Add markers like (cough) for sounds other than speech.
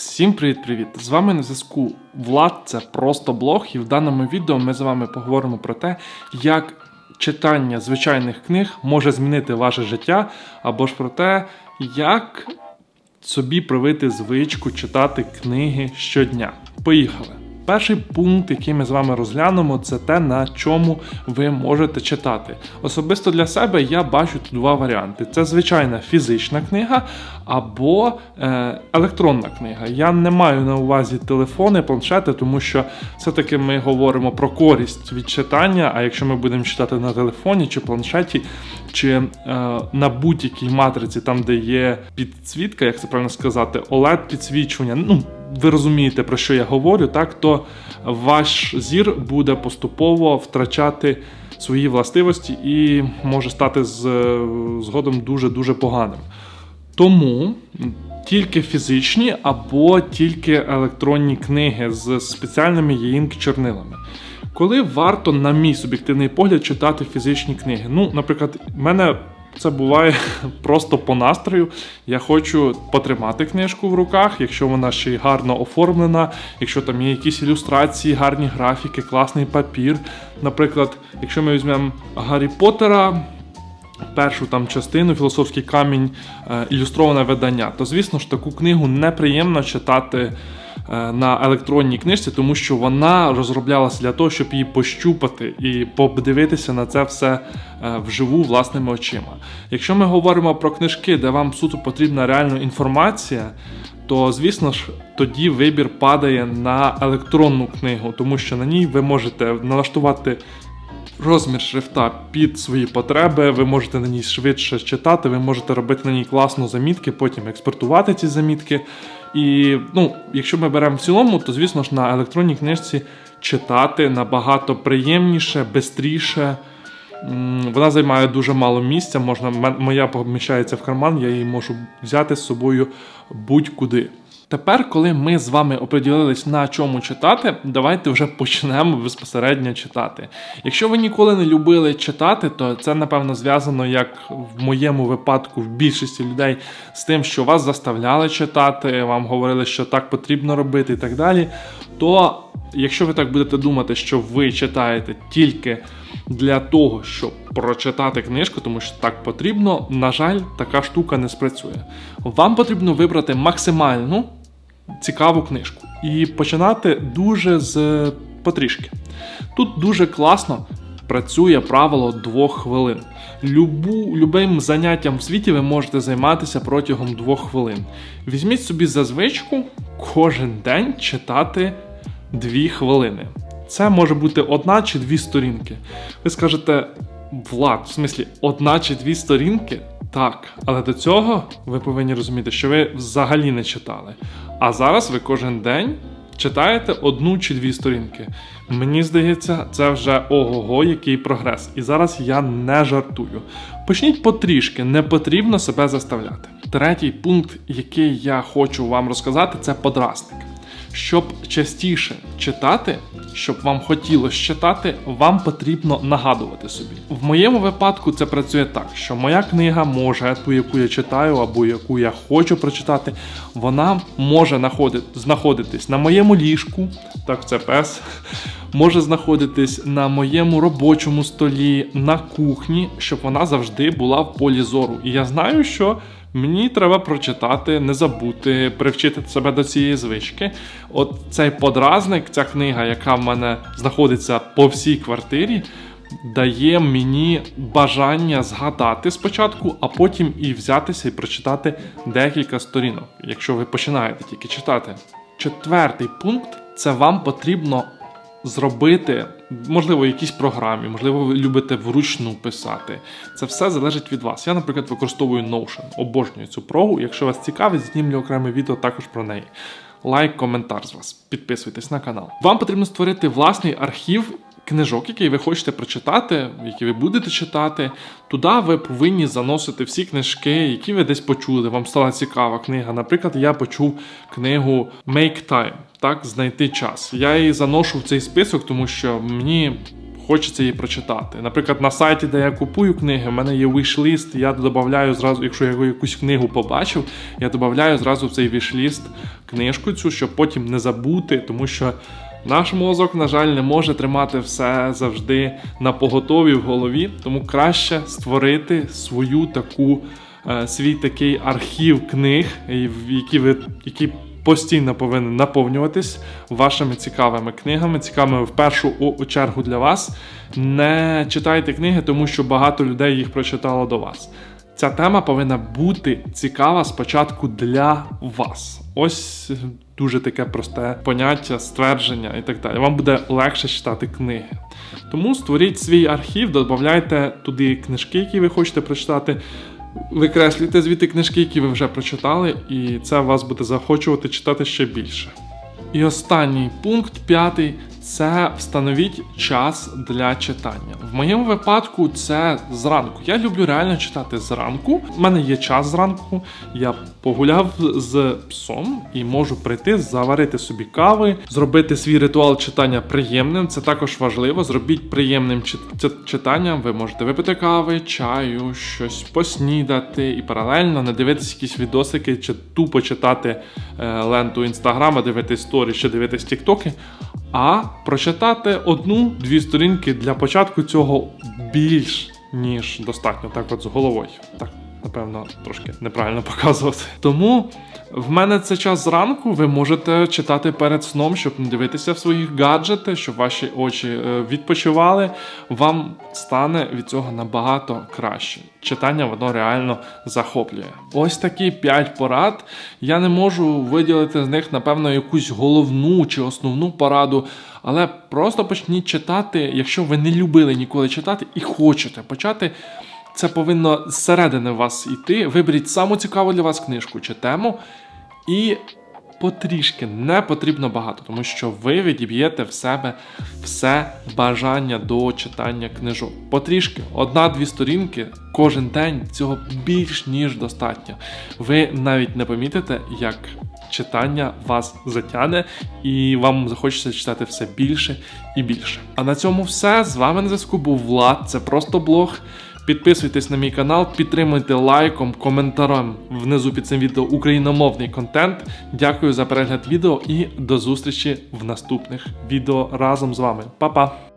Всім привіт-привіт! З вами на зв'язку Влад, це просто блог, і в даному відео ми з вами поговоримо про те, як читання звичайних книг може змінити ваше життя, або ж про те, як собі привити звичку читати книги щодня. Поїхали! Перший пункт, який ми з вами розглянемо, це те, на чому ви можете читати. Особисто для себе я бачу тут два варіанти: це звичайна фізична книга або е, електронна книга. Я не маю на увазі телефони, планшети, тому що все-таки ми говоримо про користь від читання. А якщо ми будемо читати на телефоні чи планшеті, чи е, на будь-якій матриці, там де є підсвітка, як це правильно сказати, oled підсвічування. ну ви розумієте, про що я говорю, так то ваш зір буде поступово втрачати свої властивості і може стати з, згодом дуже-дуже поганим. Тому тільки фізичні або тільки електронні книги з спеціальними є чорнилами. Коли варто, на мій суб'єктивний погляд, читати фізичні книги? Ну, наприклад, в мене це буває (laughs) просто по настрою. Я хочу потримати книжку в руках, якщо вона ще й гарно оформлена, якщо там є якісь ілюстрації, гарні графіки, класний папір. Наприклад, якщо ми візьмемо Гаррі Поттера, Першу там частину філософський камінь, е, ілюстроване видання, то звісно ж таку книгу неприємно читати на електронній книжці, тому що вона розроблялася для того, щоб її пощупати і подивитися на це все е, вживу власними очима. Якщо ми говоримо про книжки, де вам суто потрібна реальна інформація, то звісно ж тоді вибір падає на електронну книгу, тому що на ній ви можете налаштувати. Розмір шрифта під свої потреби, ви можете на ній швидше читати, ви можете робити на ній класно замітки, потім експортувати ці замітки. І ну, якщо ми беремо в цілому, то звісно ж на електронній книжці читати набагато приємніше, бистріше. Вона займає дуже мало місця. Можна, Моя поміщається в карман, я її можу взяти з собою будь-куди. Тепер, коли ми з вами оприділились на чому читати, давайте вже почнемо безпосередньо читати. Якщо ви ніколи не любили читати, то це напевно зв'язано, як в моєму випадку, в більшості людей, з тим, що вас заставляли читати, вам говорили, що так потрібно робити і так далі. То, якщо ви так будете думати, що ви читаєте тільки для того, щоб прочитати книжку, тому що так потрібно, на жаль, така штука не спрацює. Вам потрібно вибрати максимальну цікаву книжку. І починати дуже з потрішки. Тут дуже класно працює правило двох хвилин. Любу, Любим заняттям в світі ви можете займатися протягом двох хвилин. Візьміть собі за звичку кожен день читати дві хвилини. Це може бути одна чи дві сторінки. Ви скажете, Влад, в смислі, одна чи дві сторінки? Так, але до цього ви повинні розуміти, що ви взагалі не читали. А зараз ви кожен день читаєте одну чи дві сторінки. Мені здається, це вже ого-го, який прогрес. І зараз я не жартую. Почніть потрішки, не потрібно себе заставляти. Третій пункт, який я хочу вам розказати, це подразник. Щоб частіше читати, щоб вам хотілося читати, вам потрібно нагадувати собі. В моєму випадку це працює так, що моя книга може, ту, яку я читаю, або яку я хочу прочитати, вона може знаходитись на моєму ліжку, так це пес, може знаходитись на моєму робочому столі, на кухні, щоб вона завжди була в полі зору. І я знаю, що. Мені треба прочитати, не забути, привчити себе до цієї звички. От цей подразник, ця книга, яка в мене знаходиться по всій квартирі, дає мені бажання згадати спочатку, а потім і взятися і прочитати декілька сторінок, якщо ви починаєте тільки читати. Четвертий пункт це вам потрібно зробити, можливо, в якійсь програмі, можливо, ви любите вручну писати. Це все залежить від вас. Я, наприклад, використовую Notion, обожнюю цю прогу. Якщо вас цікавить, знімлю окреме відео також про неї. Лайк, коментар з вас, підписуйтесь на канал. Вам потрібно створити власний архів книжок, які ви хочете прочитати, які ви будете читати. Туди ви повинні заносити всі книжки, які ви десь почули. Вам стала цікава книга. Наприклад, я почув книгу Make Time, так, знайти час. Я її заношу в цей список, тому що мені. Хочеться її прочитати. Наприклад, на сайті, де я купую книги, в мене є вішліст, я додаю зразу, якщо я якусь книгу побачив, я додаю зразу в цей вішліст книжку цю, щоб потім не забути, тому що наш мозок, на жаль, не може тримати все завжди на поготові в голові, тому краще створити свою таку, е, свій такий архів книг, які ви які постійно повинен наповнюватись вашими цікавими книгами, цікавими в першу чергу для вас. Не читайте книги, тому що багато людей їх прочитало до вас. Ця тема повинна бути цікава спочатку для вас. Ось е, дуже таке просте поняття, ствердження і так далі. Вам буде легше читати книги. Тому створіть свій архів, додавайте туди книжки, які ви хочете прочитати. Викреслюйте звідти книжки, які ви вже прочитали, і це вас буде захочувати читати ще більше. І останній пункт, п'ятий, це встановіть час для читання. В моєму випадку це зранку. Я люблю реально читати зранку. У мене є час зранку. Я погуляв з псом і можу прийти, заварити собі кави, зробити свій ритуал читання приємним. Це також важливо. Зробіть приємним чит- чит- читанням. Ви можете випити кави, чаю, щось поснідати і паралельно не дивитися якісь відосики чи тупо читати е, ленту інстаграма, дивитись сторі чи дивитись тіктоки. А прочитати одну-дві сторінки для початку цього більш ніж достатньо, так от з головою. Так, напевно, трошки неправильно (laughs) показувати. Тому в мене це час зранку. Ви можете читати перед сном, щоб не дивитися в свої гаджети, щоб ваші очі е, відпочивали. Вам стане від цього набагато краще. Читання воно реально захоплює. Ось такі 5 порад. Я не можу виділити з них, напевно, якусь головну чи основну пораду. Але просто почніть читати, якщо ви не любили ніколи читати і хочете почати. Це повинно зсередини вас йти. Виберіть саму цікаву для вас книжку чи тему. І потрішки не потрібно багато, тому що ви відіб'єте в себе все бажання до читання книжок. Потрішки, одна-дві сторінки кожен день цього більш ніж достатньо. Ви навіть не помітите, як читання вас затягне, і вам захочеться читати все більше і більше. А на цьому все. З вами на зв'язку був Влад. Це просто блог. Підписуйтесь на мій канал, підтримуйте лайком, коментарем внизу під цим відео україномовний контент. Дякую за перегляд відео і до зустрічі в наступних відео разом з вами. Па-па!